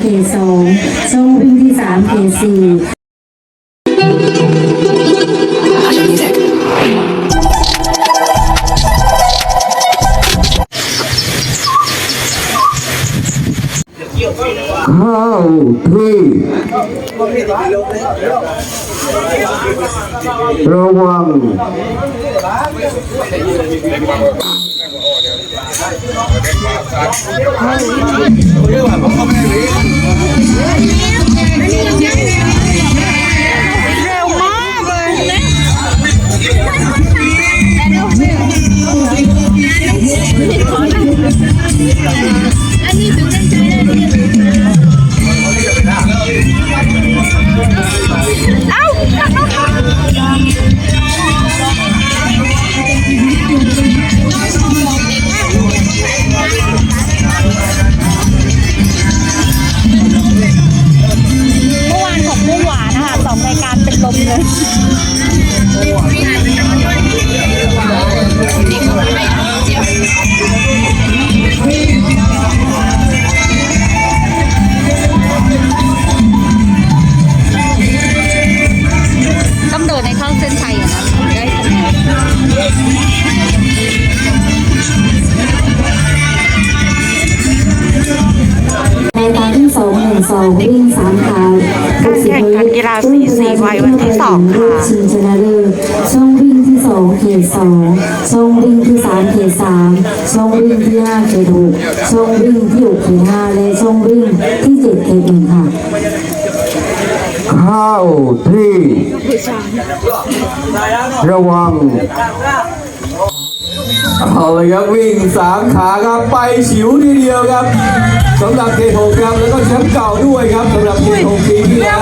เขตสองช่องวิ่งที่สามเขตสี่เข้าที่ระวัง เวิ่งสามขาการแข่งขันกีฬาสีสี่วัยวันที่สองค่ะชิงชนะเลิศช่องวิ่งที่สองเขตสองช่องวิ่งที่สามเขตสามช่องวิ่งที่ห้าเขตหกช่องวิ่งที่หกเขตห้าและช่องวิ่งที่เจ็ดเขตหนึ่งค่ะเข้าที่ระวัง เอาเลยครับวิ่งสามขาครับไปฉิวทีเดียวครับสำหรับเกโทครับแล้วก็แชมป์เก่าด้วยครับสำหรับเกโทปีที่แล้ว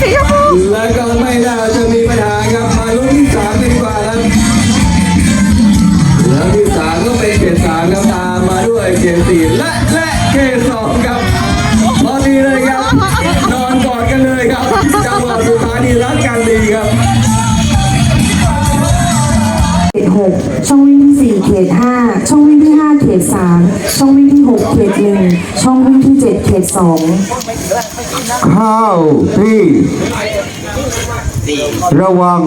สีชมพูแล้วก็ไม่น่าจะมีปัญหาครับมาลุ้นที่สามกันดีกว่าครับแล้วที่สามก็เป็นเกตสามครับตามมาด้วยเกตสี่และและเกตสองครับพอดีเลยครับนอนกอดกันเลยครับจังหวะสุดท้ายนี่รักกันดีครับ ตหกช่องวิ่งที่สี่เขตห้าช่องวิ่งที่ห้าเขตสามช่องวิ่งที่หกเขตหนึ่งช่องวิ่งที่เจ็ดเขตสองเข้าที่ระวัง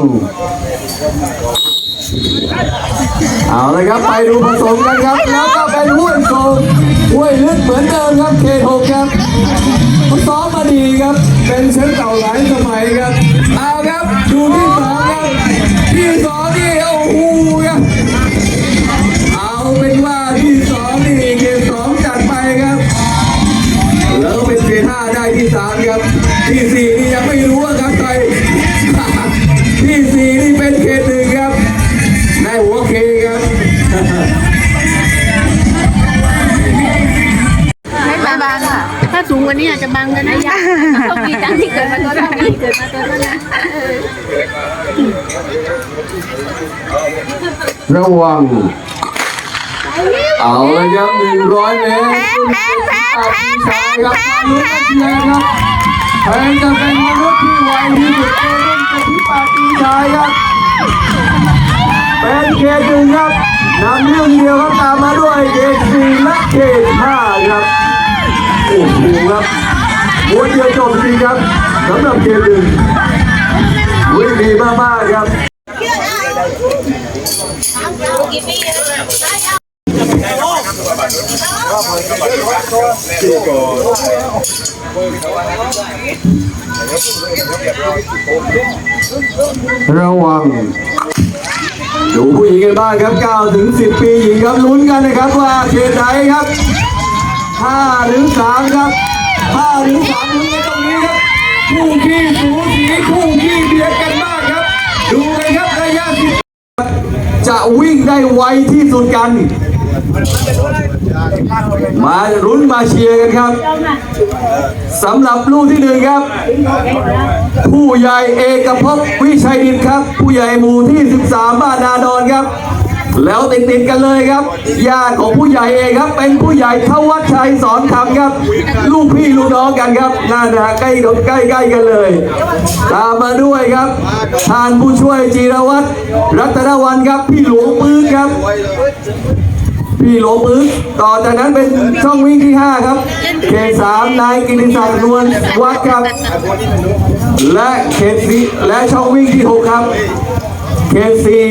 เอาเลยครับไปดูผสมกันครับ แล้วก็เป็นห้วยโซนห้วยลึกเหมือนเดิมครับเขตหกครับเขาซ้อมมาดีครับ เป็นแชมป์เก่าหลายสมัยครับ เอาครับ ดูที่สองครับที่สอง นี่โอ้โหครับเอาเป็นว่าที่สองนี่เกมสองจัดไปครับ แล้วก็เป็นเกมห้าได้ที่สามครับ ที่สี่นี่ยังไม่รู้ว่าครับใครที่สี่นี่เป็นเกมหนึ่งครับได้หัวเคครับไม่บางอะ ถ้าสูงกว่านี้อาจจะบังกันนะยะโชคดีจังที่เกิดมาตัวเท่านี้เกิดมาตัวเท่านั้น ระวัง เอาเลยครับหนึ่งร้อยเมตรแพนแพนแพนแพนแพนแพนแพนครับแพนจะเป็นมนุษย์ที่ไวที่สุดในรุ่นกะทิปาตีชายครับเป็นเขตหนึ่งครับนำเรื่องเดียวครับตามมาด้วยเขตสี่และเขตห้าครับโอ้โหครับม้วนเดียวจบจริงครับสำหรับเขตหนึ่ง ระวัง ดูผู้หญิงกันบ้างครับ9ถึง10 ปีหญิงครับลุ้นกันนะครับว่าเขตไหนครับ5ถึง3ครับ5ถึง3ลุ้นกันตรงนี้ครับคู่ขี้สูสีคู่ขี้เบียดกันมากครับ ดูกันครับระยะสิบจะวิ่งได้ไวที่สุดกัน มาลุ้นมาเชียร์กันครับสำหรับลูกที่หนึ่งครับ ผู้ใหญ่เอกภพวิชัยดินครับ ผู้ใหญ่หมู่ที่ 13 บ้านนาดอนครับ แล้วติดติดกันเลยครับญาติของผู้ใหญ่เองครับ เป็นผู้ใหญ่ทวัชชัยสอนคำครับ ลูกพี่ลูกน้องกันครับน่าจะใกล้ใกล้ใกล้กันเลย ตามมาด้วยครับท่านผู้ช่วยจีรวัตรรัตนวันครับ พี่หลวงปืนครับ พี่โลมึกต่อจากนั้นเป็นช่องวิ่งที่ 5 ครับ เขตสามนายกิติศักดิ์นวลวัดครับ และเขตสี่และช่องวิ่งที่ 6 ครับ เขตสี่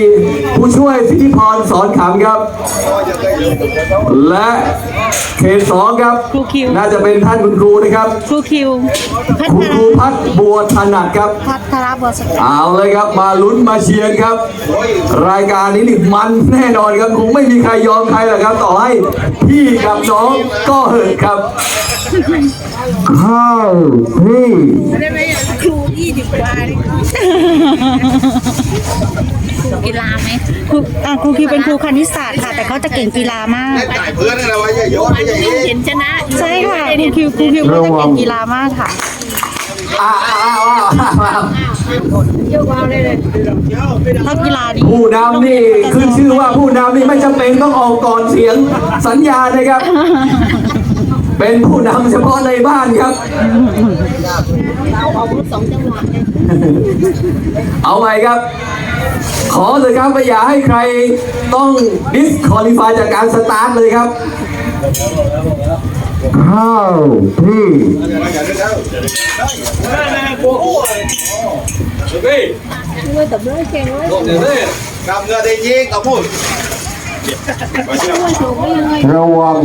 ผู้ช่วยสิทธิพรสอนขำครับ และเขตสองครับ ครูคิว น่าจะเป็นท่านคุณครูนะครับ ครูคิว พัคุณฒครูพัฒน์บัวถนัดครับ พัฒนาบัวสกเอาเลยครับมาลุ้นมาเชียร์ครับ รายการนี้นี่มันแน่นอนครับคงไม่มีใครยอมใครหรอกครับ ต่อให้พี่กับน้องก็เหอะครับ ข้าวพี่ ครู ยี่สิบกว่ากีฬาไหมครูอ่าครูคิวเป็นครูคณิตศาสตร์ค่ะ แต่เขาจะเก่งกีฬามากจ่ายเพื่อนอะไรวะอย่าโยนวันอย่านี้เย็นเห็นชนะใช่ค่ะครูคิวครูคิวเขาจะเก่งกีฬามากค่ะอ้าวอ้าวอ้าวอ้าวยกเอาเลยเลยถ้ากีฬาดีผู้นำนี่ขึ้นชื่อว่าผู้นำนี่ไม่จำเป็นต้องออกก่อนเสียงสัญญาณนะครับ เป็นผู้นำเฉพาะในบ้านครับสองจังหวะเลยเอาใหม่ครับ ขอเลยครับไม่อย่าให้ใครต้องดิสคอลิฟายจากการสตาร์ทเลยครับข้าวพี่ด้วยแต่เบื่อเก่งเลยกำเงินได้ยิงเอาพูดด้วยถูกไม่ยังไงระวัง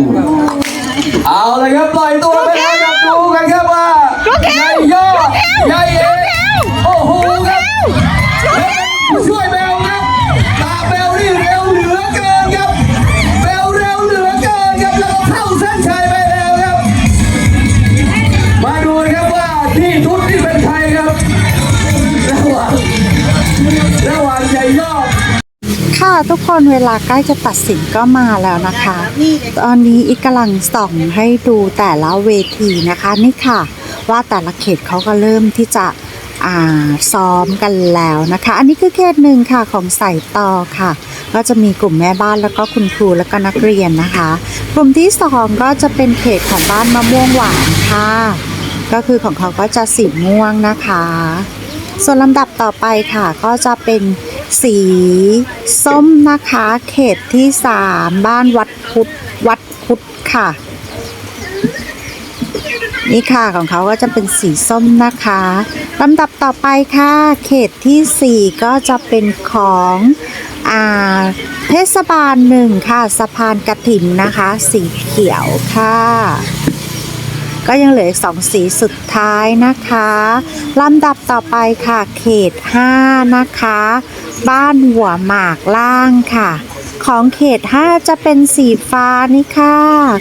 เอาเลยครับปล่อยตัวไปแล้วครับดูกันครับว่าใหญ่ย่อใหญ่เอ๋โอ้โหครับผู้ช่วยเบลครับตาเบลนี่เร็วเหลือเกินครับเบลเร็วเหลือเกินครับแล้วก็เข้าเส้นชัยไปแล้วครับ มาดูนะครับว่าที่ทุนที่เป็นใครครับระหว่างระหว่างใหญ่ย่อ ค่ะทุกคนเวลาใกล้จะตัดสินก็มาแล้วนะคะ ตอนนี้อีกกำลังส่องให้ดูแต่ละเวทีนะคะนี่ค่ะ ว่าแต่ละเขตเขาก็เริ่มที่จะอ่าซ้อมกันแล้วนะคะ อันนี้คือเขตหนึ่งค่ะของใส่ต่อค่ะ ก็จะมีกลุ่มแม่บ้านแล้วก็คุณครูแล้วก็นักเรียนนะคะ กลุ่มที่สองก็จะเป็นเขตของบ้านมะม่วงหวานค่ะ ก็คือของเขาก็จะสีม่วงนะคะ ส่วนลำดับต่อไปค่ะก็จะเป็น สีส้มนะคะเขตที่3บ้านวัดพุทธวัดพุทธค่ะ นี่ค่ะของเขาก็จะเป็นสีส้มนะคะลำดับต่อไปค่ะ เขตที่สี่ก็จะเป็นของอ่าเทศบาลหนึ่งค่ะ สะพานกระถินนะคะ สีเขียวค่ะ ก็ยังเหลืออีกสองสีสุดท้ายนะคะลำดับต่อไปค่ะเขต 5 นะคะ บ้านหัวหมากล่างค่ะ ของเขต 5 จะเป็นสีฟ้านี่ค่ะ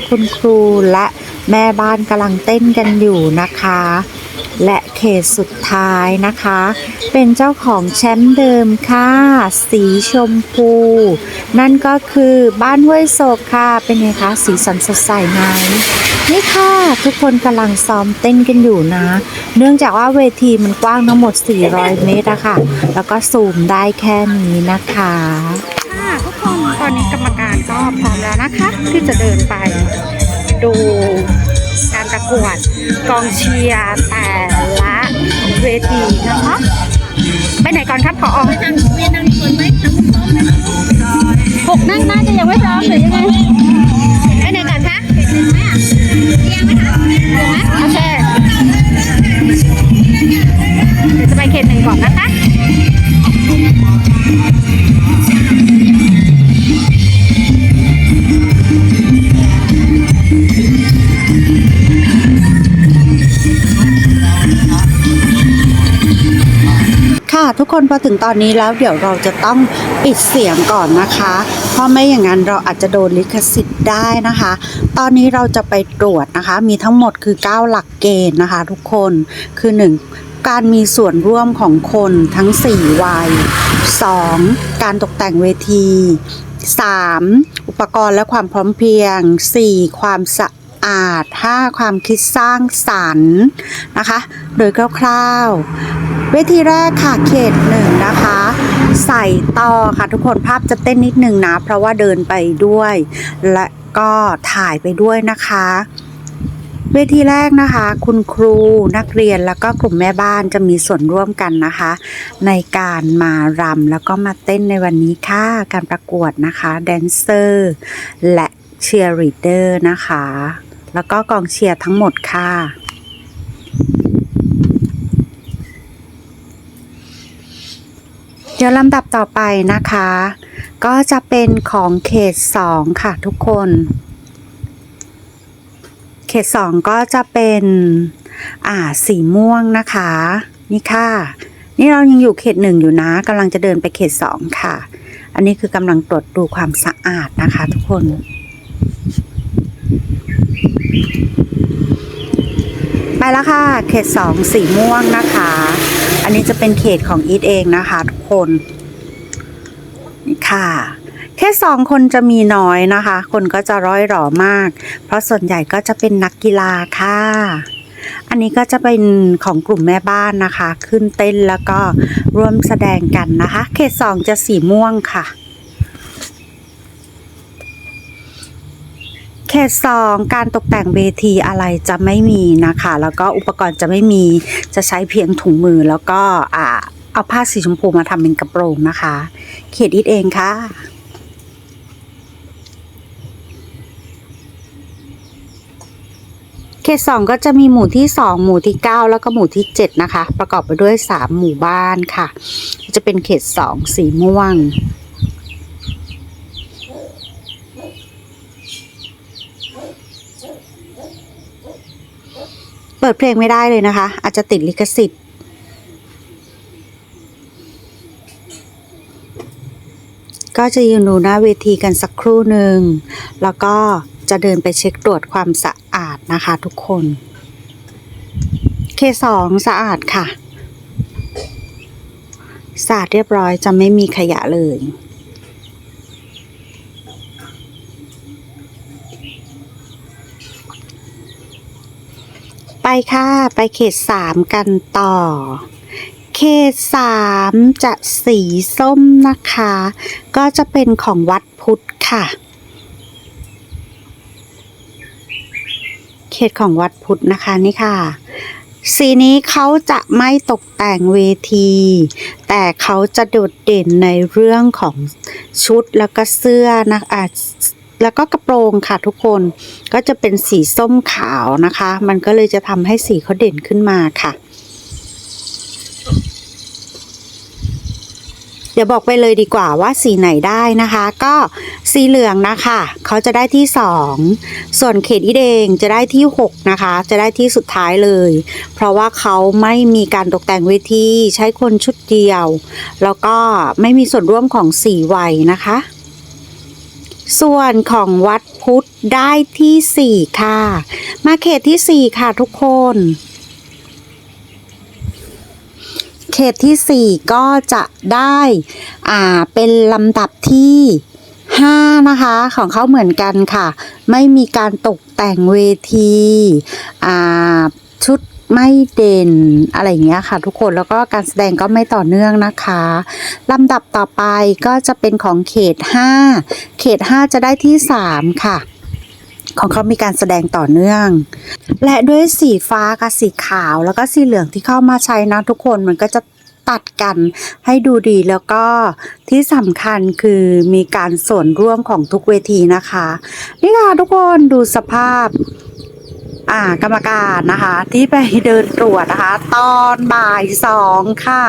คุณครูและแม่บ้านกำลังเต้นกันอยู่นะคะ และเขตสุดท้ายนะคะ เป็นเจ้าของแชมป์เดิมค่ะ สีชมพู นั่นก็คือบ้านห้วยโศกค่ะ เป็นไงคะ สีสันสดใสไหมนี่ค่ะ ทุกคนกำลังซ้อมเต้นกันอยู่นะ เนื่องจากว่าเวทีมันกว้างทั้งหมด 400 เมตรอะค่ะ แล้วก็ซูมได้แค่นี้นะคะค่ะทุกคนตอนนี้กรรมการก็พร้อมแล้วนะคะ ที่จะเดินไปดู การประกวดกองเชียร์แต่ละเวทีนะคะไปไหนก่อนครับพออทางเวียนทางนี้คนไหมทางพร้อมไหมหกนั่งน่าจะยังไม่พร้อมหรือยังไงไปไหนก่อนคะเห็นไหมอะเรียงไหมคะเรียงไหมโอเคเดี๋ยวจะไปเขตหนึ่งก่อนนะคะ ทุกคนพอถึงตอนนี้แล้วเดี๋ยวเราจะต้องปิดเสียงก่อนนะคะ เพราะไม่อย่างนั้นเราอาจจะโดนลิขสิทธิ์ได้นะคะ ตอนนี้เราจะไปตรวจนะคะ มีทั้งหมดคือ 9 หลักเกณฑ์นะคะ ทุกคนคือ 1. การมีส่วนร่วมของคนทั้ง 4 วัย 2. การตกแต่งเวที 3. อุปกรณ์และความพร้อมเพรียง 4. ความสะอาด 5. ความคิดสร้างสรรค์นะคะ โดยคร่าวๆ เวทีแรกค่ะเขตหนึ่งนะคะ ใส่ต่อค่ะทุกคนภาพจะเต้นนิดนึงนะ เพราะว่าเดินไปด้วย และก็ถ่ายไปด้วยนะคะ เวทีแรกนะคะ คุณครูนักเรียนแล้วก็กลุ่มแม่บ้านจะมีส่วนร่วมกันนะคะ ในการมารำแล้วก็มาเต้นในวันนี้ค่ะ การประกวดนะคะแดนเซอร์ และเชียร์ลีดเดอร์นะคะ แล้วก็กองเชียร์ทั้งหมดค่ะ ดี๋ยวลำดับต่อไปนะคะ ก็จะเป็นของเขต2ค่ะทุกคน เขต2ก็จะเป็นอ่าสีม่วงนะคะ นี่ค่ะ นี่เรายังอยู่เขต1อยู่นะกำลังจะเดินไปเขต2ค่ะ อันนี้คือกำลังตรวจดูความสะอาดนะคะทุกคนไปแล้วค่ะ เขต2สีม่วงนะคะ นนี้จะเป็นเขตของอีทเองนะคะทุกคนนี่ค่ะ แค่สองคนจะมีน้อยนะคะ คนก็จะร้อยหรอมาก เพราะส่วนใหญ่ก็จะเป็นนักกีฬาค่ะ อันนี้ก็จะเป็นของกลุ่มแม่บ้านนะคะ ขึ้นเต้นแล้วก็ร่วมแสดงกันนะคะ เขตสองจะสีม่วงค่ะ เขตสองการตกแต่งเวทีอะไรจะไม่มีนะคะ แล้วก็อุปกรณ์จะไม่มีจะใช้เพียงถุงมือแล้วก็อ่าเอาผ้าสีชมพูมาทำเป็นกระโปรงนะคะ เขตอิดเองค่ะเขตสองก็จะมีหมู่ที่สองหมู่ที่เก้าแล้วก็หมู่ที่เจ็ดนะคะ ประกอบไปด้วยสามหมู่บ้านค่ะ จะเป็นเขตสองสีม่วง เปิดเพลงไม่ได้เลยนะคะ อาจจะติดลิขสิทธิ์ ก็จะยืนดูหน้าเวทีกันสักครู่หนึ่ง แล้วก็จะเดินไปเช็คตรวจความสะอาดนะคะทุกคนเคสองสะอาดค่ะ สะอาดเรียบร้อยจะไม่มีขยะเลย ไปค่ะ ไปเขตสามกันต่อ เขตสามจะสีส้มนะคะ ก็จะเป็นของวัดพุทธค่ะ เขตของวัดพุทธนะคะนี่ค่ะ สีนี้เขาจะไม่ตกแต่งเวที แต่เขาจะโดดเด่นในเรื่องของชุดแล้วก็เสื้อนะอะ แล้วก็กระโปรงค่ะทุกคนก็จะเป็นสีส้มขาวนะคะ มันก็เลยจะทำให้สีเขาเด่นขึ้นมาค่ะ เดี๋ยวบอกไปเลยดีกว่าว่าสีไหนได้นะคะ ก็สีเหลืองนะคะเขาจะได้ที่ 2 ส่วนเขตอีเดงจะได้ที่ 6 นะคะ จะได้ที่สุดท้ายเลย เพราะว่าเขาไม่มีการตกแต่งเวทีใช้คนชุดเดียว แล้วก็ไม่มีส่วนร่วมของสีวัยนะคะ ส่วนของวัดพุทธได้ที่4ค่ะ มาเขตที่4ค่ะทุกคน เขตที่4ก็จะได้อ่าเป็นลำดับที่5นะคะของเขาเหมือนกันค่ะ ไม่มีการตกแต่งเวทีอ่าชุด ไม่เด่นอะไรอย่างเงี้ยค่ะ ทุกคนแล้วก็การแสดงก็ไม่ต่อเนื่องนะคะลำดับต่อไปก็จะเป็นของเขต 5 เขต 5 จะได้ที่ 3 ค่ะ ของเขามีการแสดงต่อเนื่อง และด้วยสีฟ้ากับสีขาวแล้วก็สีเหลืองที่เข้ามาใช้นะทุกคนมันก็จะตัดกันให้ดูดีแล้วก็ที่สำคัญคือมีการส่วนร่วมของทุกเวทีนะคะ นี่ค่ะทุกคนดูสภาพ อ่ากรรมการนะคะ ที่ไปเดินตรวจนะคะ ตอนบ่ายสองค่ะ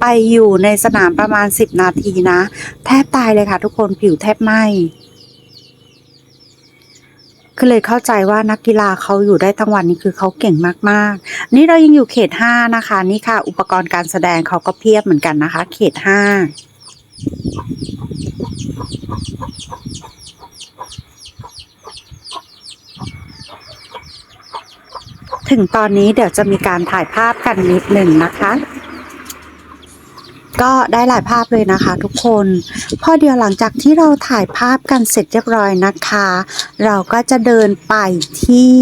ไปอยู่ในสนามประมาณ10นาทีนะ แทบตายเลยค่ะทุกคนผิวแทบไหมคือเลยเข้าใจว่านักกีฬาเขาอยู่ได้ทั้งวันนี้คือเขาเก่งมากๆ นี่เรายังอยู่เขตห้านะคะ นี่ค่ะ อุปกรณ์การแสดงเขาก็เพียบเหมือนกันนะคะ เขตห้า ถึงตอนนี้เดี๋ยวจะมีการถ่ายภาพกันนิดหนึ่งนะคะ ก็ได้หลายภาพเลยนะคะทุกคนพอเดี๋ยวหลังจากที่เราถ่ายภาพกันเสร็จเรียบร้อยนะคะ เราก็จะเดินไปที่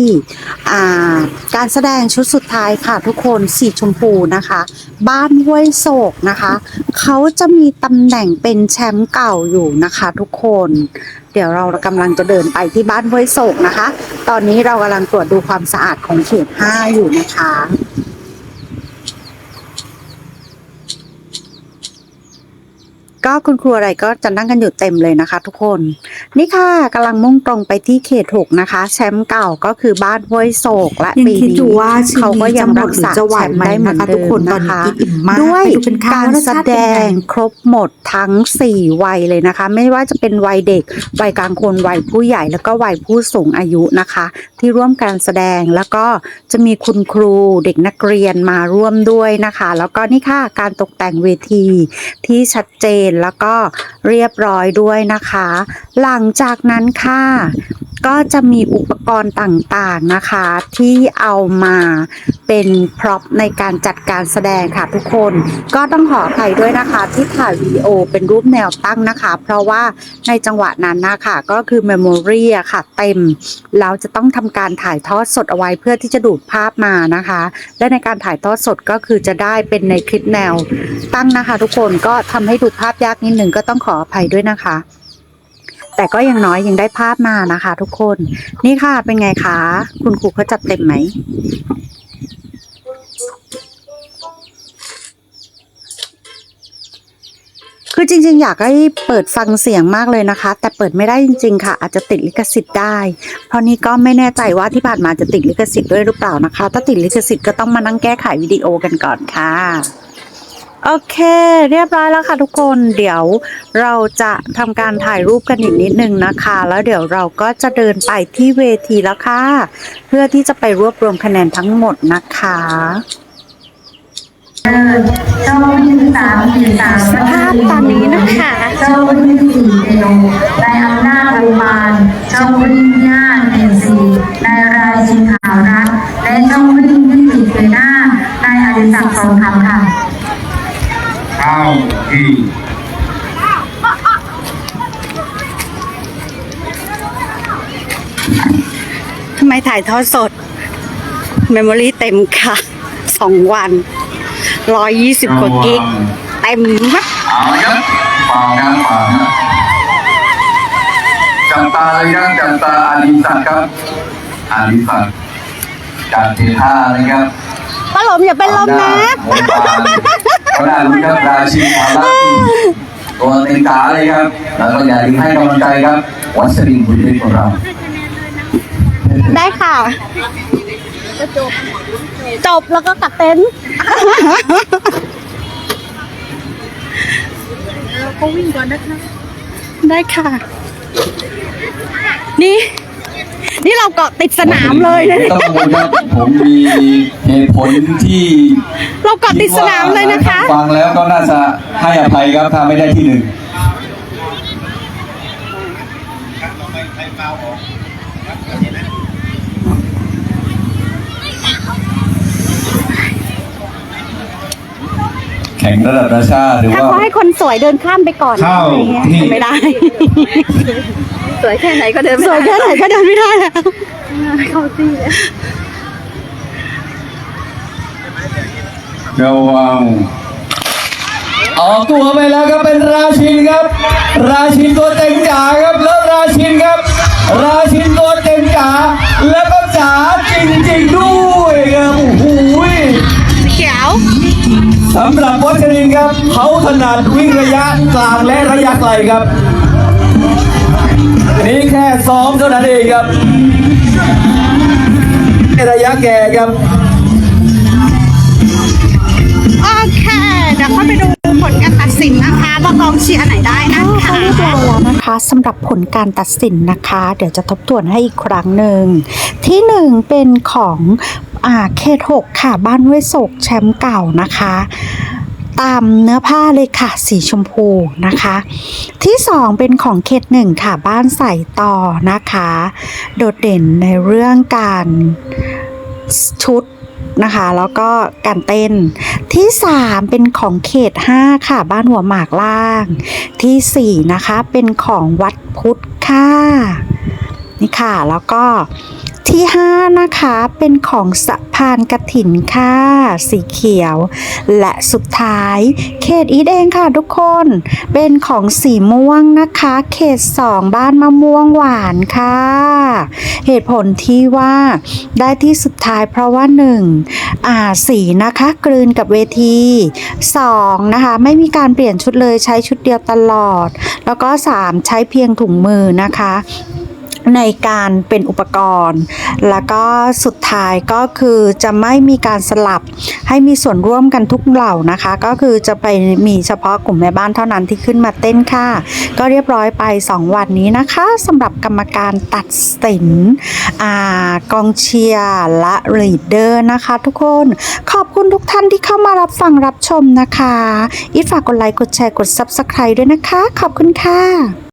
การแสดงชุดสุดท้ายค่ะทุกคนสีชมพูนะคะ บ้านห้วยโศกนะคะ เขาจะมีตำแหน่งเป็นแชมป์เก่าอยู่นะคะทุกคน เดี๋ยวเรากำลังจะเดินไปที่บ้านห้วยโศกนะคะ ตอนนี้เรากำลังตรวจดูความสะอาดของเขต5อยู่นะคะ ก็คุณครูอะไรก็จะนั่งกันอยู่เต็มเลยนะคะ ทุกคน นี่ค่ะกำลังมุ่งตรงไปที่เขตหกนะคะ แชมป์เก่าก็คือบ้านห้วยโศกและยังปีคิดนี้อยู่ว่าชีวิตเขาก็ยังรักษาจะไหวแชมป์ไหมได้เหมือนนะคะเดิทุกคนมตอนนะนี้คะกินอิ่มมากด้วยไปดูกันค่ะการว่ารสแสชาติดเป็นยังไงงครบหมดทั้ง4วัยเลยนะคะ ไม่ว่าจะเป็นวัยเด็กวัยกลางคนวัยผู้ใหญ่แล้วก็วัยผู้สูงอายุนะคะ ที่ร่วมการแสดงแล้วก็จะมีคุณครูเด็กนักเรียนมาร่วมด้วยนะคะ แล้วก็นี่ค่ะการตกแต่งเวทีที่ชัดเจนแล้วก็เรียบร้อยด้วยนะคะ หลังจากนั้นค่ะ ก็จะมีอุปกรณ์ต่างๆนะคะ ที่เอามาเป็นพร็อพในการจัดการแสดงค่ะทุกคน ก็ต้องขออภัยด้วยนะคะ ที่ถ่ายวิดีโอเป็นรูปแนวตั้งนะคะ เพราะว่าในจังหวะนั้นนะคะก็คือเมมโมรีอะค่ะ เต็มแล้วจะต้องทำการถ่ายทอดสดเอาไว้เพื่อที่จะดูดภาพมานะคะ และในการถ่ายทอดสดก็คือจะได้เป็นในคลิปแนวตั้งนะคะ ทุกคนก็ทำให้ดูภาพยากนิดหนึ่งก็ต้องขออภัยด้วยนะคะ แต่ก็ยังน้อยยังได้ภาพมานะคะ ทุกคน นี่ค่ะเป็นไงคะ คุณครูเขาจัดเต็มไหม คือจริง ๆ อยากให้เปิดฟังเสียงมากเลยนะคะ แต่เปิดไม่ได้จริง ๆ ค่ะ อาจจะติดลิขสิทธิ์ได้ เพราะนี้ก็ไม่แน่ใจว่าที่ผ่านมาจะติดลิขสิทธิ์ด้วยหรือเปล่านะคะ ถ้าติดลิขสิทธิ์ก็ต้องมานั่งแก้ไขวิดีโอกันก่อนค่ะ โอเค เรียบร้อยแล้วค่ะทุกคนเดี๋ยวเราจะทำการถ่ายรูปกันอีกนิดนึงนะคะ แล้วเดี๋ยวเราก็จะเดินไปที่เวทีแล้วค่ะ เพื่อที่จะไปรวบรวมคะแนนทั้งหมดนะคะช่องวิ่งที่สามเขตสามสภาพตอนนี้นะคะ มมโมรี่เต็มค่ะ สองวันร้อยยี่สิบกว่ากิก เต็มมากเอาละครับฟังครับฟังครับจับตาเลยครับจับตาอาดิศักดิ์ครับอาดิศักดิ์จากเทท่าเลยครับป้าหลมอย่าเป็นลมนะก็ได้รู้ครับราชินีอาลักตัวเต็งตาเลยครับ แล้วก็อย่าลืมให้กำลังใจครับ วัชรินทร์บุญเล็กของเรา ได้ค่ะ จบแล้วก็กลับเต็นท์เขาวิ่งก่อนนะคะ ได้ค่ะ นี่ นี่เราเกาะติดสนามเลยนะไม่ต้องกังวลครับผมมีเหตุผลที่เราเกาะติดสนามเลยนะคะ ฟังแล้วก็น่าจะให้อภัยครับถ้าไม่ได้ที่หนึ่ง ข่งระดับนานาชาติหรือถ้าว่า เขาให้คนสวยเดินข้ามไปก่อนเข้าอะไรเงี้ยที่ ไม่ได้ สวยแค่ไหนก็เดินสวยแค่ไหนก็เดินไม่ได้แล้วเข้าที่เลยระวังออกตัวไปแล้วครับเป็นราชินครับ ราชินตัวเต็งจ๋าครับแล้วราชินครับ ราชินตัวเต็งจ๋าแล้วก็จ๋าจริงๆด้วย เขาถนัดวิ่งระยะกลางและระยะไกลครับ นี่แค่ซ้อมเท่านั้นเองครับระยะแก่ครับโอเคเดี๋ยวเข้าไปดูผลการตัดสินนะคะว่ากองเชียร์ไหนได้นะคะเรียบร้อยแล้วนะคะสำหรับผลการตัดสินนะคะ เดี๋ยวจะทบทวนให้อีกครั้งหนึ่ง ที่หนึ่งเป็นของอ่าเขตหกค่ะบ้านห้วยโศกแชมป์เก่านะคะ ตามเนื้อผ้าเลยค่ะ สีชมพูนะคะ ที่สองเป็นของเขตหนึ่งค่ะบ้านใส่ต่อนะคะ โดดเด่นในเรื่องการชุดนะคะแล้วก็การเต้นที่ 3 เป็นของเขต 5 ค่ะ บ้านหัวหมากล่าง ทีสี่4 นะคะเป็นของวัดพุทธค่ะนี่ค่ะแล้วก็ ที่ 5 นะคะ เป็นของสะพานกระถินค่ะ สีเขียว และสุดท้าย เขตอีเองค่ะทุกคน เป็นของสีม่วงนะคะ เขต 2 บ้านมะม่วงหวานค่ะ เหตุผลที่ว่าได้ที่สุดท้ายเพราะว่า 1. อ่าสีนะคะกลืนกับเวที 2. นะคะ ไม่มีการเปลี่ยนชุดเลยใช้ชุดเดียวตลอด แล้วก็ 3. ใช้เพียงถุงมือนะคะ ในการเป็นอุปกรณ์ แล้วก็สุดท้ายก็คือจะไม่มีการสลับให้มีส่วนร่วมกันทุกเหล่านะคะ ก็คือจะไปมีเฉพาะกลุ่มแม่บ้านเท่านั้นที่ขึ้นมาเต้นค่ะ ก็เรียบร้อยไป 2 วันนี้นะคะสำหรับกรรมการตัดสินอากองเชียร์และลีดเดอร์นะคะ ทุกคนขอบคุณทุกท่านที่เข้ามารับฟังรับชมนะคะอีฝากกดไลค์กดแชร์กด Subscribe ด้วยนะคะ ขอบคุณค่ะ